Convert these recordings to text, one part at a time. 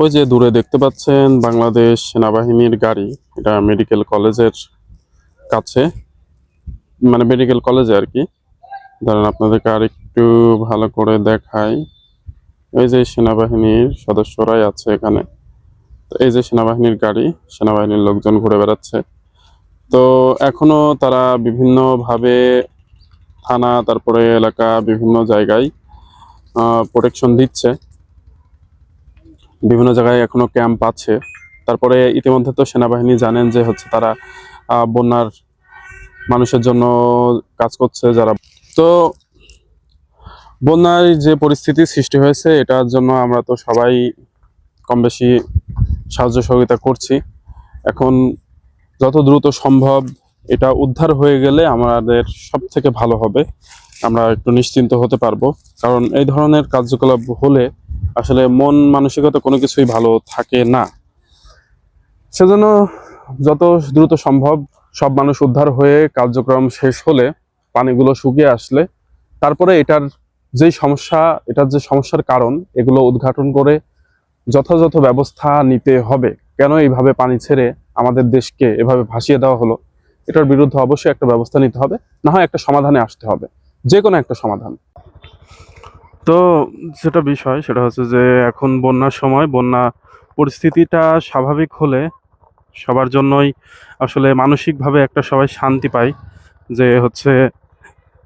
ওই যে দূরে দেখতে পাচ্ছেন বাংলাদেশ সেনাবাহিনীর গাড়ি। এটা মেডিকেল কলেজের কাছে। মানে মেডিকেল কলেজে আর কি। ধরেন আপনাদেরকে আর একটু ভালো করে দেখাই। এই যে সেনাবাহিনীর সদস্যরাই আছে এখানে। তো এই যে সেনাবাহিনীর গাড়ি, সেনাবাহিনীর লোকজন ঘুরে বেড়াচ্ছে। তো এখনও তারা বিভিন্নভাবে থানা, তারপরে এলাকা, বিভিন্ন জায়গায় প্রোটেকশন দিচ্ছে। বিভিন্ন জায়গায় এখনও ক্যাম্প আছে। তারপরে ইতিমধ্যে তো সেনাবাহিনী জানেন যে হচ্ছে তারা বন্যার মানুষের জন্য কাজ করছে যারা। তো বন্যার যে পরিস্থিতি সৃষ্টি হয়েছে, এটার জন্য আমরা তো সবাই কম বেশি সাহায্য সহযোগিতা করছি। এখন যত দ্রুত সম্ভব এটা উদ্ধার হয়ে গেলে আমাদের সব থেকে ভালো হবে। আমরা একটু নিশ্চিন্ত হতে পারব। কারণ এই ধরনের কার্যকলাপ হলে আসলে মন মানসিকতা কোনো কিছুই ভালো থাকে না। সেজন্য যত দ্রুত সম্ভব সব মানুষ উদ্ধার হয়ে কার্যক্রম শেষ হলে পানিগুলো শুকিয়ে আসলে তারপরে এটার যেই সমস্যা, এটার যে সমস্যার কারণ, এগুলো উদ্ঘাটন করে যথাযথ ব্যবস্থা নিতে হবে। কেন এইভাবে পানি ছেড়ে আমাদের দেশকে এভাবে ভাসিয়ে দেওয়া হলো? এটার বিরুদ্ধে অবশ্যই একটা ব্যবস্থা নিতে হবে। না হয় একটা সমাধানে আসতে হবে। যে কোনো একটা সমাধান। তো যেটা বিষয় সেটা হচ্ছে যে এখন বন্যার সময় বন্যা পরিস্থিতিটা স্বাভাবিক হলে সবার জন্যই আসলে মানসিকভাবে একটা সবাই শান্তি পায় যে হচ্ছে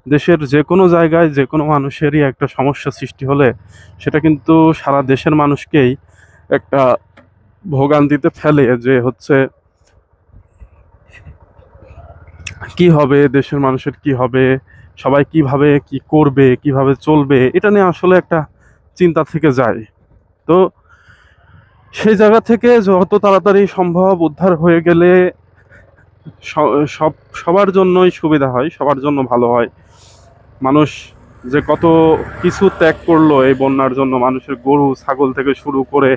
দেশের যে কোনো জায়গায় যে কোনো মানুষেরই একটা সমস্যা সৃষ্টি হলে সেটা কিন্তু সারা দেশের মানুষকেই একটা ভোগান্তিতে ফেলে যে হচ্ছে কি হবে, দেশের মানুষের কি হবে সবাই কীভাবে কি করবে, কীভাবে চলবে, এটা নিয়ে আসলে একটা চিন্তা থেকে যায়। তো সেই জায়গা থেকে যত তাড়াতাড়ি সম্ভব উদ্ধার হয়ে গেলে সব, সবার জন্যই সুবিধা হয়, সবার জন্য ভালো হয়। মানুষ যে কত কিছু ত্যাগ করল এই বন্যার জন্য, মানুষের গরু, ছাগল থেকে শুরু করে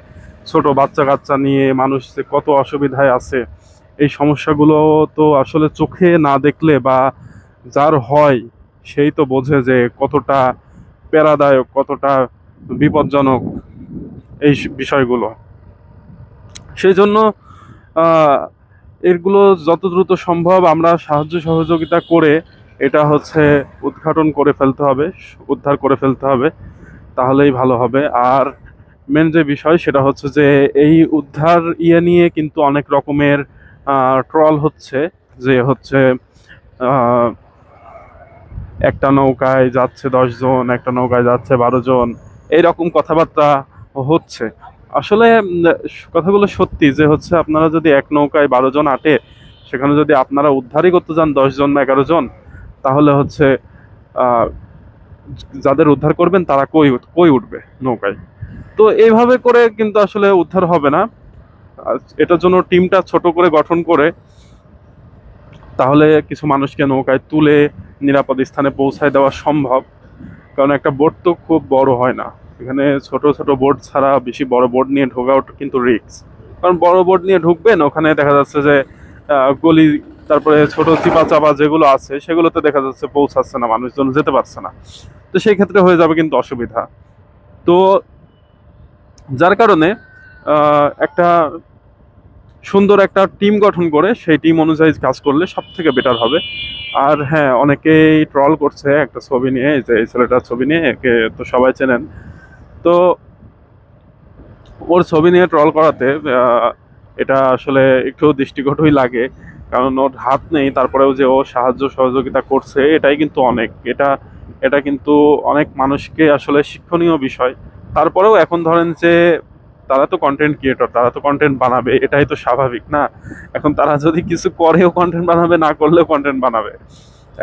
ছোট বাচ্চা কাচ্চা নিয়ে মানুষ যে কত অসুবিধায় আছে, এই সমস্যাগুলো তো আসলে চোখে না দেখলে বা যার হয় সেই তো বোঝে যে কতটা প্যারাদায়ক, কতটা বিপজ্জনক এই বিষয়গুলো। সেই জন্য এগুলো যত দ্রুত সম্ভব আমরা সাহায্য সহযোগিতা করে এটা হচ্ছে উদ্ঘাটন করে ফেলতে হবে, উদ্ধার করে ফেলতে হবে, তাহলেই ভালো হবে। আর মেন যে বিষয় সেটা হচ্ছে যে এই উদ্ধার ইয়ে নিয়ে কিন্তু অনেক রকমের ট্রল হচ্ছে যে হচ্ছে একটা নৌকায় যাচ্ছে দশ জন, একটা নৌকায় যাচ্ছে বারো জন, এইরকম কথাবার্তা হচ্ছে। আসলে কথাগুলো সত্যি যে হচ্ছে আপনারা যদি এক নৌকায় বারো জন আটে, সেখানে যদি আপনারা উদ্ধারই করতে যান দশ জন বা এগারো জন, তাহলে হচ্ছে যাদের উদ্ধার করবেন তারা কই কই উঠবে নৌকায়? তো এইভাবে করে কিন্তু আসলে উদ্ধার হবে না। এটার জন্য টিমটা ছোট করে গঠন করে, তাহলে কিছু মানুষকে নৌকায় তুলে নিরাপদ স্থানে পৌঁছায় দেওয়া সম্ভব, কারণ একটা বোট তো খুব বড় হয় না। এখানে ছোট ছোট বোট ছাড়া বেশি বড় বোট নিয়ে ঢোকাও কিন্তু রিস্ক কারণ বড় বোট নিয়ে ঢুকবেন, ওখানে দেখা যাচ্ছে যে গলি, তারপরে ছোট চিপা চাপা যেগুলো আছে, সেগুলোতে দেখা যাচ্ছে পৌঁছাচ্ছে না, মানুষজন যেতে পারছে না। তো সেই ক্ষেত্রে হয়ে যাবে কিন্তু অসুবিধা। তো যার কারণে একটা সুন্দর একটা টিম গঠন করে, সেই টিম অনুযায়ী কাজ করলে সব থেকে বেটার হবে। আর হ্যাঁ অনেকেই ট্রল করছে একটা ছবি নিয়ে যে এই ছেলেটার ছবি নিয়ে, একে তো সবাই চেনেন। তো ওর ছবি নিয়ে ট্রল করাতে এটা আসলে একটু দৃষ্টিকটই লাগে, কারণ ওর হাত নেই, তারপরেও যে ও সাহায্য সহযোগিতা করছে, এটাই কিন্তু অনেক। এটা এটা কিন্তু অনেক মানুষকে আসলে শিক্ষণীয় বিষয়। তারপরেও এখন ধরেন যে তারা তো কন্টেন্ট ক্রিয়েটর তারা তো কন্টেন্ট বানাবে, এটাই তো স্বাভাবিক, না? এখন তারা যদি কিছু করেও কন্টেন্ট বানাবে, না করলেও কন্টেন্ট বানাবে।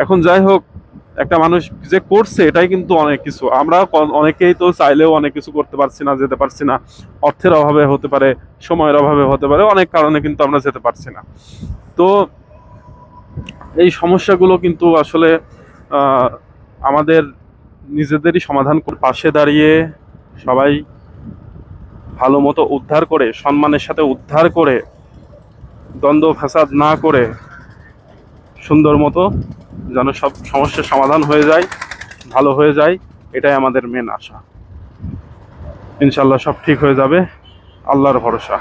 এখন যাই হোক, একটা মানুষ যে করছে, এটাই কিন্তু অনেক কিছু। আমরা অনেকেই তো চাইলেও অনেক কিছু করতে পারছি না, যেতে পারছি না। অর্থের অভাবে হতে পারে, সময়ের অভাবে হতে পারে, অনেক কারণে কিন্তু আমরা যেতে পারছি না। তো এই সমস্যাগুলো কিন্তু আসলে আমাদের নিজেদেরই সমাধান পাশে দাঁড়িয়ে সবাই ভালো মতো উদ্ধার করে, সম্মানের সাথে উদ্ধার করে, দ্বন্দ্ব, ফ্যাসাদ না করে সুন্দর মতো যেন সব সমস্যার সমাধান হয়ে যায়, ভালো হয়ে যায়, এটাই আমাদের মেন আশা। ইনশাল্লাহ সব ঠিক হয়ে যাবে। আল্লাহর ভরসা।